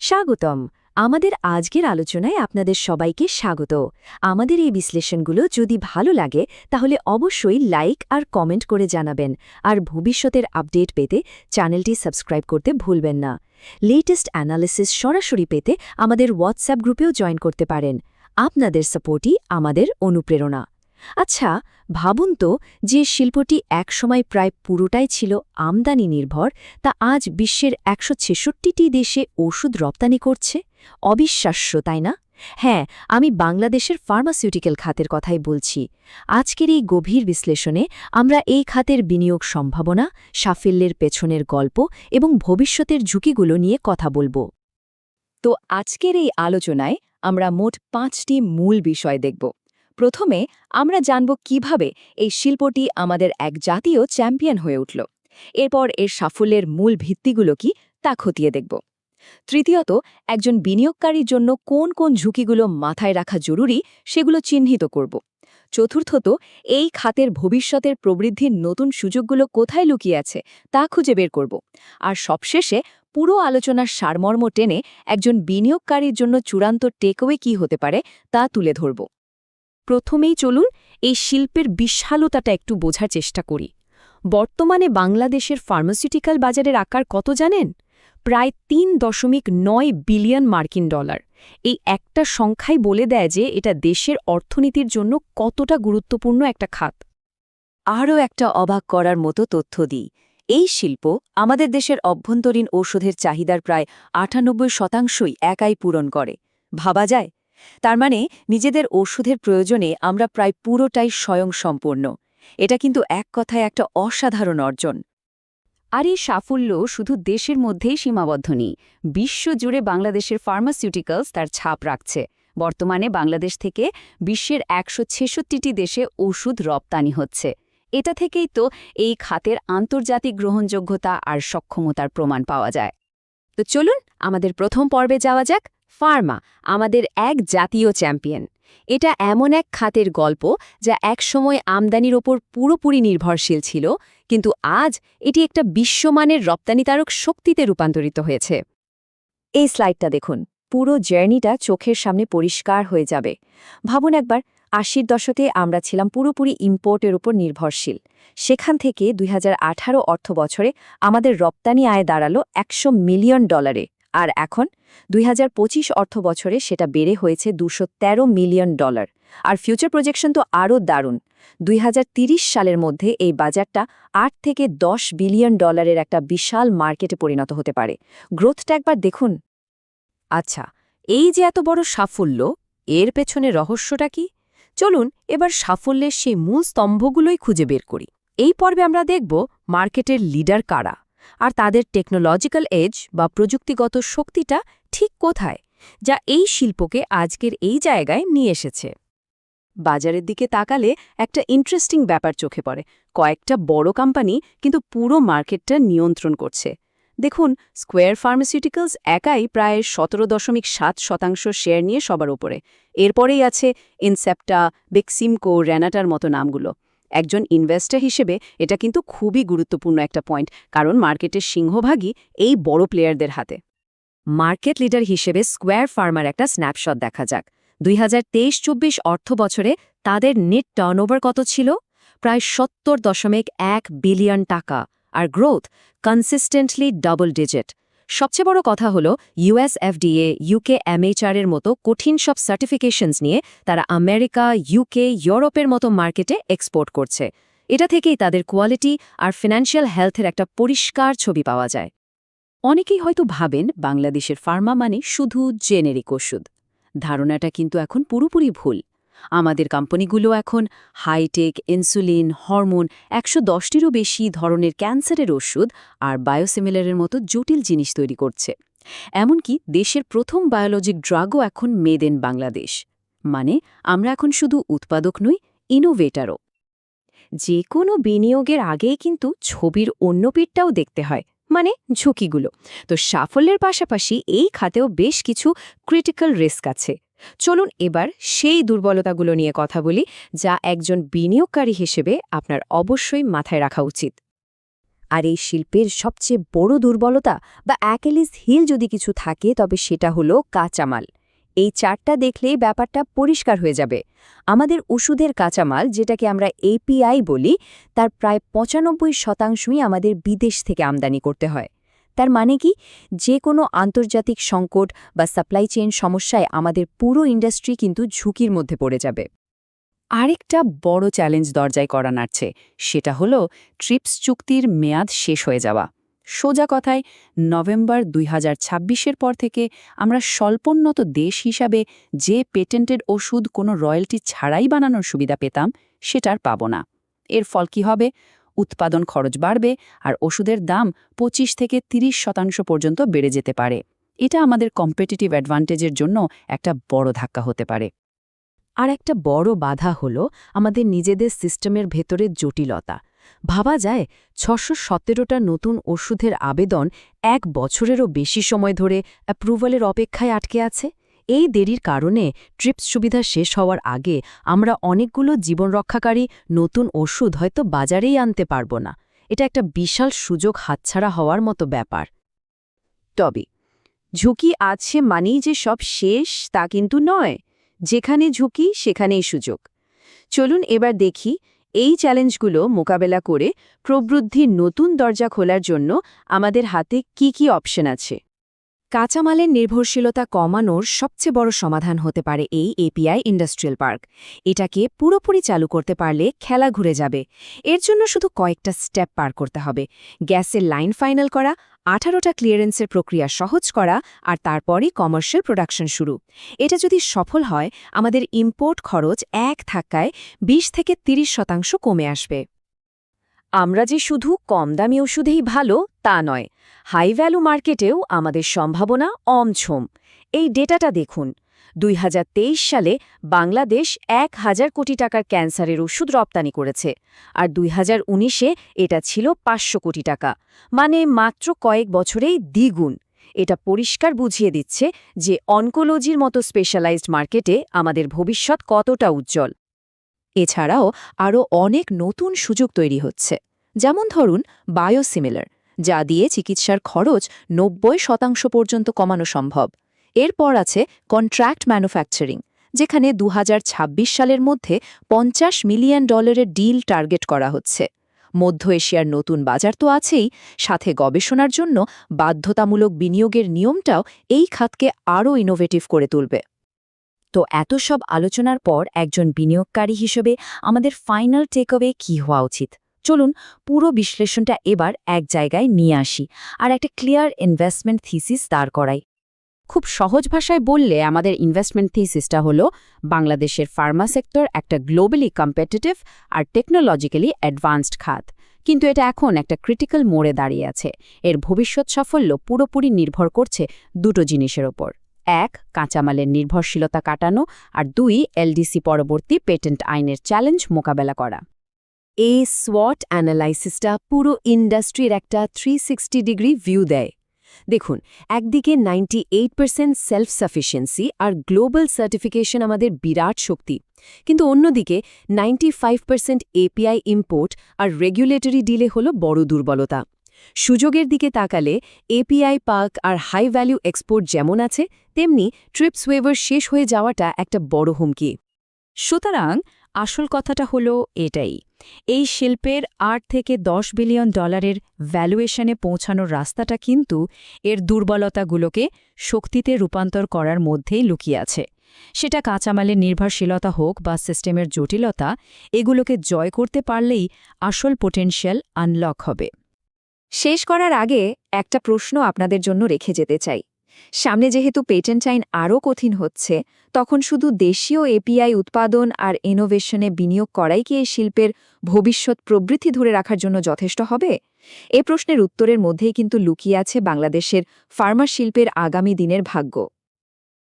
স্বাগতম। আমাদের আজকের আলোচনায় আপনাদের সবাইকে স্বাগত। আমাদের এই বিশ্লেষণগুলো যদি ভালো লাগে, তাহলে অবশ্যই লাইক আর কমেন্ট করে জানাবেন। আর ভবিষ্যতের আপডেট পেতে চ্যানেলটি সাবস্ক্রাইব করতে ভুলবেন না। লেটেস্ট অ্যানালিসিস সরাসরি পেতে আমাদের হোয়াটসঅ্যাপ গ্রুপেও জয়েন করতে পারেন। আপনাদের সাপোর্টই আমাদের অনুপ্রেরণা। আচ্ছা ভাবুন তো যে শিল্পটি একসময় প্রায় পুরোটাই ছিল আমদানি নির্ভর, তা আজ বিশ্বের একশো ছেষট্টিটি দেশে ওষুধ রপ্তানি করছে? অবিশ্বাস্য, তাই না? হ্যাঁ আমি বাংলাদেশের ফার্মাসিউটিক্যাল খাতের কথাই বলছি। আজকের এই গভীর বিশ্লেষণে আমরা এই খাতের বিনিয়োগ সম্ভাবনা, সাফল্যের পেছনের গল্প এবং ভবিষ্যতের ঝুঁকিগুলো নিয়ে কথা বলব। তো আজকের এই আলোচনায় আমরা মোট পাঁচটি মূল বিষয় দেখব। প্রথমে আমরা জানব কীভাবে এই শিল্পটি আমাদের এক জাতীয় চ্যাম্পিয়ন হয়ে উঠল। এরপর এর সাফল্যের মূল ভিত্তিগুলো কি তা খতিয়ে দেখব। তৃতীয়ত, একজন বিনিয়োগকারীর জন্য কোন কোন ঝুঁকিগুলো মাথায় রাখা জরুরি সেগুলো চিহ্নিত করব। চতুর্থত, এই খাতের ভবিষ্যতের প্রবৃদ্ধির নতুন সুযোগগুলো কোথায় লুকিয়ে আছে তা খুঁজে বের করব। আর সবশেষে, পুরো আলোচনার সারমর্ম টেনে একজন বিনিয়োগকারীর জন্য চূড়ান্ত টেকওয়ে কী হতে পারে তা তুলে ধরব। প্রথমেই চলুন এই শিল্পের বিশালতাটা একটু বোঝার চেষ্টা করি। বর্তমানে বাংলাদেশের ফার্মাসিউটিক্যাল বাজারের আকার কত জানেন? প্রায় তিন দশমিক নয় বিলিয়ন মার্কিন ডলার। এই একটা সংখ্যাই বলে দেয় যে এটা দেশের অর্থনীতির জন্য কতটা গুরুত্বপূর্ণ একটা খাত। আরও একটা অবাক করার মতো তথ্য দিই। এই শিল্প আমাদের দেশের অভ্যন্তরীণ ঔষধের চাহিদার প্রায় আটানব্বই শতাংশই একাই পূরণ করে। ভাবা যায় তার মানে নিজেদের ওষুধের প্রয়োজনে আমরা প্রায় পুরোটাই স্বয়ংসম্পূর্ণ। এটা কিন্তু এক কথায় একটা অসাধারণ অর্জন। আর এই সাফল্য শুধু দেশের মধ্যেই সীমাবদ্ধ নেই, বিশ্বজুড়ে বাংলাদেশের ফার্মাসিউটিক্যালস তার ছাপ রাখছে। বর্তমানে বাংলাদেশ থেকে বিশ্বের একশো দেশে ওষুধ রপ্তানি হচ্ছে। এটা থেকেই তো এই খাতের আন্তর্জাতিক গ্রহণযোগ্যতা আর সক্ষমতার প্রমাণ পাওয়া যায়। তো চলুন আমাদের প্রথম পর্বে যাওয়া যাক। ফার্মা আমাদের এক জাতীয় চ্যাম্পিয়ন। এটা এমন এক খাতের গল্প যা একসময় আমদানির ওপর পুরোপুরি নির্ভরশীল ছিল, কিন্তু আজ এটি একটা বিশ্বমানের রপ্তানিতারক শক্তিতে রূপান্তরিত হয়েছে। এই স্লাইডটা দেখুন, পুরো জার্নিটা চোখের সামনে পরিষ্কার হয়ে যাবে। ভাবুন একবার, আশির দশকে আমরা ছিলাম পুরোপুরি ইম্পোর্টের উপর নির্ভরশীল। সেখান থেকে দুই অর্থ বছরে আমাদের রপ্তানি আয় দাঁড়াল একশো মিলিয়ন ডলারে। আর এখন দুই হাজার পঁচিশ অর্থ বছরে সেটা বেড়ে হয়েছে দুশো মিলিয়ন ডলার। আর ফিউচার প্রজেকশন তো আরও দারুণ। দুই সালের মধ্যে এই বাজারটা আট থেকে দশ বিলিয়ন ডলারের একটা বিশাল মার্কেটে পরিণত হতে পারে। গ্রোথটা একবার দেখুন। আচ্ছা এই যে এত বড় সাফল্য, এর পেছনে রহস্যটা কি? চলুন এবার সাফল্যের সেই মূল স্তম্ভগুলোই খুঁজে বের করি। এই পর্বে আমরা দেখব মার্কেটের লিডার কারা। আর তাদের টেকনোলজিক্যাল এজ বা প্রযুক্তিগত শক্তিটা ঠিক কোথায়, যা এই শিল্পকে আজকের এই জায়গায় নিয়ে এসেছে। বাজারের দিকে তাকালে একটা ইন্টারেস্টিং ব্যাপার চোখে পড়ে। কয়েকটা বড় কোম্পানি কিন্তু পুরো মার্কেটটা নিয়ন্ত্রণ করছে। দেখুন স্কোয়ার ফার্মাসিউটিক্যালস একাই প্রায় সতেরো দশমিক সাত শতাংশ শেয়ার নিয়ে সবার ওপরে। এরপরেই আছে ইনসেপ্টা বেক্সিমকো র্যানাটার মতো নামগুলো। একজন ইনভেস্টার হিসেবে এটা কিন্তু খুবই গুরুত্বপূর্ণ একটা পয়েন্ট কারণ মার্কেটের সিংহভাগই এই বড় প্লেয়ারদের হাতে। মার্কেট লিডার হিসেবে স্কোয়ার ফার্মার একটা স্ন্যাপশট দেখা যাক। দুই হাজার তেইশ চব্বিশ অর্থ বছরে তাদের নেট টার্নওভার কত ছিল? প্রায় সত্তর দশমিক এক বিলিয়ন টাকা, আর গ্রোথ কনসিস্টেন্টলি ডাবল ডিজিট সবচেয়ে বড় কথা হল ইউএস এফডিএ ইউকে এমএইচআরের মতো কঠিন সব সার্টিফিকেশনস নিয়ে তারা আমেরিকা ইউকে ইউরোপের মতো মার্কেটে এক্সপোর্ট করছে। এটা থেকেই তাদের কোয়ালিটি আর ফিনান্সিয়াল হেলথের একটা পরিষ্কার ছবি পাওয়া যায়। অনেকেই হয়তো ভাবেন বাংলাদেশের ফার্মা মানে শুধু জেনেরিক ওষুধ। ধারণাটা কিন্তু এখন পুরোপুরি ভুল। আমাদের কোম্পানিগুলো এখন হাইটেক, ইনসুলিন, হরমোন একশো দশটিরও বেশি ধরনের ক্যান্সারের ওষুধ আর বায়োসিমিলারের মতো জটিল জিনিস তৈরি করছে। এমনকি দেশের প্রথম বায়োলজিক ড্রাগও এখন মেড ইন বাংলাদেশ। মানে আমরা এখন শুধু উৎপাদক নই ইনোভেটারও যে কোনো বিনিয়োগের আগেই কিন্তু ছবির অন্য পিঠটাও দেখতে হয় মানে ঝুঁকিগুলো। তো সাফল্যের পাশাপাশি এই খাতেও বেশ কিছু ক্রিটিক্যাল রিস্ক আছে। চলুন এবার সেই দুর্বলতাগুলো নিয়ে কথা বলি, যা একজন বিনিয়োগকারী হিসেবে আপনার অবশ্যই মাথায় রাখা উচিত। আর এই শিল্পের সবচেয়ে বড় দুর্বলতা বা অ্যাকেলিস হিল যদি কিছু থাকে, তবে সেটা হলো কাঁচামাল। এই চারটা দেখলেই ব্যাপারটা পরিষ্কার হয়ে যাবে। আমাদের ওষুধের কাঁচামাল, যেটাকে আমরা এপিআই বলি, তার প্রায় পঁচানব্বই শতাংশই আমাদের বিদেশ থেকে আমদানি করতে হয়। তার মানে কি? যে কোনো আন্তর্জাতিক সংকট বা সাপ্লাই চেইন সমস্যায় আমাদের পুরো ইন্ডাস্ট্রি কিন্তু ঝুঁকির মধ্যে পড়ে যাবে। আরেকটা বড় চ্যালেঞ্জ দরজায় করা নাড়ছে, সেটা হলো ট্রিপস চুক্তির মেয়াদ শেষ হয়ে যাওয়া। সোজা কথায়, নভেম্বর দুই হাজার ছাব্বিশের পর থেকে আমরা স্বল্পোন্নত দেশ হিসাবে যে পেটেন্টেড ওষুধ কোনো রয়্যালটি ছাড়াই বানানোর সুবিধা পেতাম সেটার পাব না। এর ফল কি হবে? উৎপাদন খরচ বাড়বে আর ওষুধের দাম ২৫ থেকে ৩০ শতাংশ পর্যন্ত বেড়ে যেতে পারে। এটা আমাদের কম্পিটিটিভ অ্যাডভান্টেজের জন্য একটা বড় ধাক্কা হতে পারে। আর একটা বড় বাধা হল আমাদের নিজেদের সিস্টেমের ভেতরের জটিলতা। ভাবা যায় ছশো সতেরোটা নতুন ওষুধের আবেদন এক বছরেরও বেশি সময় ধরে অ্যাপ্রুভালের অপেক্ষায় আটকে আছে। এই দেরির কারণে ট্রিপস সুবিধা শেষ হওয়ার আগে আমরা অনেকগুলো জীবন রক্ষাকারী নতুন ওষুধ হয়তো বাজারেই আনতে পারব না। এটা একটা বিশাল সুযোগ হাতছাড়া হওয়ার মতো ব্যাপার। তবে, ঝুঁকি আছে মানেই যে সব শেষ তা কিন্তু নয়। যেখানে ঝুঁকি, সেখানেই সুযোগ। চলুন এবার দেখি এই চ্যালেঞ্জগুলো মোকাবেলা করে প্রবৃদ্ধির নতুন দরজা খোলার জন্য আমাদের হাতে কি কি অপশন আছে। কাঁচামালের নির্ভরশীলতা কমানোর সবচেয়ে বড় সমাধান হতে পারে এই এপিআই ইন্ডাস্ট্রিয়াল পার্ক। এটাকে পুরোপুরি চালু করতে পারলে খেলা ঘুরে যাবে। এর জন্য শুধু কয়েকটা স্টেপ পার করতে হবে। গ্যাসের লাইন ফাইনাল করা, আঠারোটা ক্লিয়ারেন্সের প্রক্রিয়া সহজ করা আর তারপরই কমার্শিয়াল প্রোডাকশন শুরু। এটা যদি সফল হয়, আমাদের ইম্পোর্ট খরচ এক ধাক্কায় ২০ থেকে ৩০ শতাংশ কমে আসবে। আমরা যে শুধু কম দামি ওষুধেই ভালো, তা নয়। হাই ভ্যালু মার্কেটেও আমাদের সম্ভাবনা অমছম এই ডেটাটা দেখুন। দুই হাজার তেইশ সালে বাংলাদেশ এক হাজার কোটি টাকার ক্যান্সারের ওষুধ রপ্তানি করেছে আর দুই হাজার এটা ছিল পাঁচশো কোটি টাকা। মানে মাত্র কয়েক বছরেই দ্বিগুণ। এটা পরিষ্কার বুঝিয়ে দিচ্ছে যে অনকোলজির মতো স্পেশালাইজড মার্কেটে আমাদের ভবিষ্যৎ কতটা উজ্জ্বল। এছাড়াও আরও অনেক নতুন সুযোগ তৈরি হচ্ছে। যেমন ধরুন বায়োসিমিলার যা দিয়ে চিকিৎসার খরচ নব্বই শতাংশ পর্যন্ত কমানো সম্ভব। এরপর আছে কন্ট্রাক্ট ম্যানুফ্যাকচারিং যেখানে দু হাজার ছাব্বিশ সালের মধ্যে পঞ্চাশ মিলিয়ন ডলারের ডিল টার্গেট করা হচ্ছে। মধ্য এশিয়ার নতুন বাজার তো আছেই, সাথে গবেষণার জন্য বাধ্যতামূলক বিনিয়োগের নিয়মটাও এই খাতকে আরও ইনোভেটিভ করে তুলবে। তো এত সব আলোচনার পর একজন বিনিয়োগকারী হিসেবে আমাদের ফাইনাল টেকওয়ে কী হওয়া উচিত? চলুন পুরো বিশ্লেষণটা এবার এক জায়গায় নিয়ে আসি আর একটা ক্লিয়ার ইনভেস্টমেন্ট থিসিস দাঁড় করাই। খুব সহজ ভাষায় বললে আমাদের ইনভেস্টমেন্ট থিসিসটা হলো, বাংলাদেশের ফার্মা সেক্টর একটা গ্লোবালি কম্পিটিটিভ আর টেকনোলজিক্যালি অ্যাডভান্সড খাত। কিন্তু এটা এখন একটা ক্রিটিক্যাল মোড়ে দাঁড়িয়ে আছে। এর ভবিষ্যৎ সাফল্য পুরোপুরি নির্ভর করছে দুটো জিনিসের ওপর। এক, কাঁচামালের নির্ভরশীলতা কাটানো আর দুই, এলডিসি পরবর্তী পেটেন্ট আইনের চ্যালেঞ্জ মোকাবেলা করা। এই সোয়াট অ্যানালাইসিসটা পুরো ইন্ডাস্ট্রির একটা থ্রি ডিগ্রি ভিউ দেয়। দেখুন, একদিকে ninety eight percent self sufficiency আর গ্লোবাল সার্টিফিকেশন আমাদের বিরাট শক্তি। কিন্তু অন্যদিকে ninety five percent API import আর রেগুলেটরি ডিলে হল বড় দুর্বলতা। সুযোগের দিকে তাকালে এপিআই পার্ক আর হাই ভ্যালু এক্সপোর্ট যেমন আছে, তেমনি ট্রিপস ওয়েভার শেষ হয়ে যাওয়াটা একটা বড় হুমকি। সুতরাং আসল কথাটা হলো এটাই, এই শিল্পের আট থেকে দশ বিলিয়ন ডলারের ভ্যালুয়েশনে পৌঁছানোর রাস্তাটা কিন্তু এর দুর্বলতাগুলোকে শক্তিতে রূপান্তর করার মধ্যেই লুকিয়ে আছে। সেটা কাঁচামালের নির্ভরশীলতা হোক বা সিস্টেমের জটিলতা, এগুলোকে জয় করতে পারলেই আসল পোটেনশিয়াল আনলক হবে। শেষ করার আগে একটা প্রশ্ন আপনাদের জন্য রেখে যেতে চাই। সামনে যেহেতু পেটেন্ট আইন আরও কঠিন হচ্ছে, তখন শুধু দেশীয় এপিআই উৎপাদন আর ইনোভেশনে বিনিয়োগ করাই কি এই শিল্পের ভবিষ্যৎ প্রবৃদ্ধি ধরে রাখার জন্য যথেষ্ট হবে? এ প্রশ্নের উত্তরের মধ্যেই কিন্তু লুকিয়ে আছে বাংলাদেশের ফার্মা শিল্পের আগামী দিনের ভাগ্য।